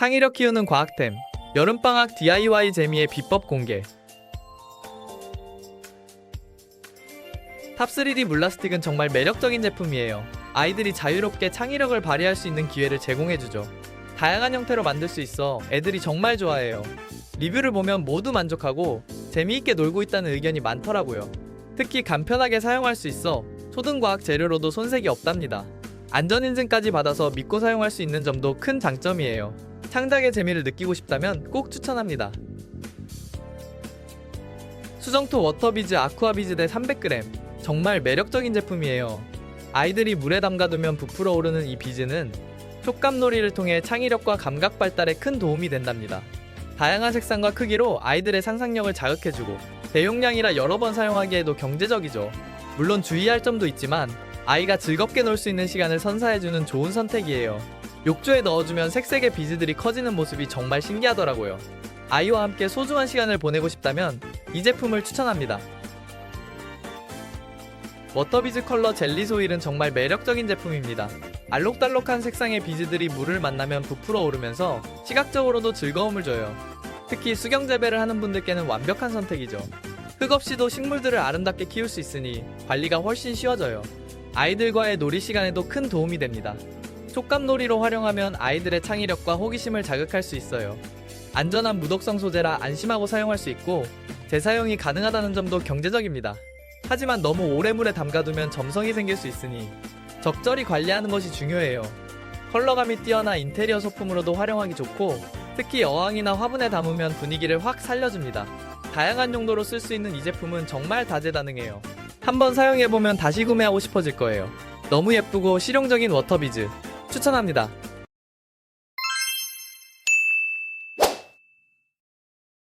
창의력 키우는 과학템 여름방학 DIY 재미의 비법 공개 탑3D 물라스틱은 정말 매력적인 제품이에요. 아이들이 자유롭게 창의력을 발휘할 수 있는 기회를 제공해주죠. 다양한 형태로 만들 수 있어 애들이 정말 좋아해요. 리뷰를 보면 모두 만족하고 재미있게 놀고 있다는 의견이 많더라고요. 특히 간편하게 사용할 수 있어 초등과학 재료로도 손색이 없답니다. 안전인증까지 받아서 믿고 사용할 수 있는 점도 큰 장점이에요. 창작의 재미를 느끼고 싶다면 꼭 추천합니다. 수정토 워터비즈 아쿠아비즈 대 300g 정말 매력적인 제품이에요. 아이들이 물에 담가두면 부풀어 오르는 이 비즈는 촉감놀이를 통해 창의력과 감각 발달에 큰 도움이 된답니다. 다양한 색상과 크기로 아이들의 상상력을 자극해주고 대용량이라 여러 번 사용하기에도 경제적이죠. 물론 주의할 점도 있지만 아이가 즐겁게 놀 수 있는 시간을 선사해주는 좋은 선택이에요. 욕조에 넣어주면 색색의 비즈들이 커지는 모습이 정말 신기하더라고요. 아이와 함께 소중한 시간을 보내고 싶다면 이 제품을 추천합니다. 워터비즈 컬러 젤리 소일은 정말 매력적인 제품입니다. 알록달록한 색상의 비즈들이 물을 만나면 부풀어 오르면서 시각적으로도 즐거움을 줘요. 특히 수경 재배를 하는 분들께는 완벽한 선택이죠. 흙 없이도 식물들을 아름답게 키울 수 있으니 관리가 훨씬 쉬워져요. 아이들과의 놀이 시간에도 큰 도움이 됩니다. 촉감놀이로 활용하면 아이들의 창의력과 호기심을 자극할 수 있어요. 안전한 무독성 소재라 안심하고 사용할 수 있고 재사용이 가능하다는 점도 경제적입니다. 하지만 너무 오래 물에 담가두면 점성이 생길 수 있으니 적절히 관리하는 것이 중요해요. 컬러감이 뛰어나 인테리어 소품으로도 활용하기 좋고 특히 어항이나 화분에 담으면 분위기를 확 살려줍니다. 다양한 용도로 쓸 수 있는 이 제품은 정말 다재다능해요. 한번 사용해보면 다시 구매하고 싶어질 거예요. 너무 예쁘고 실용적인 워터비즈 추천합니다.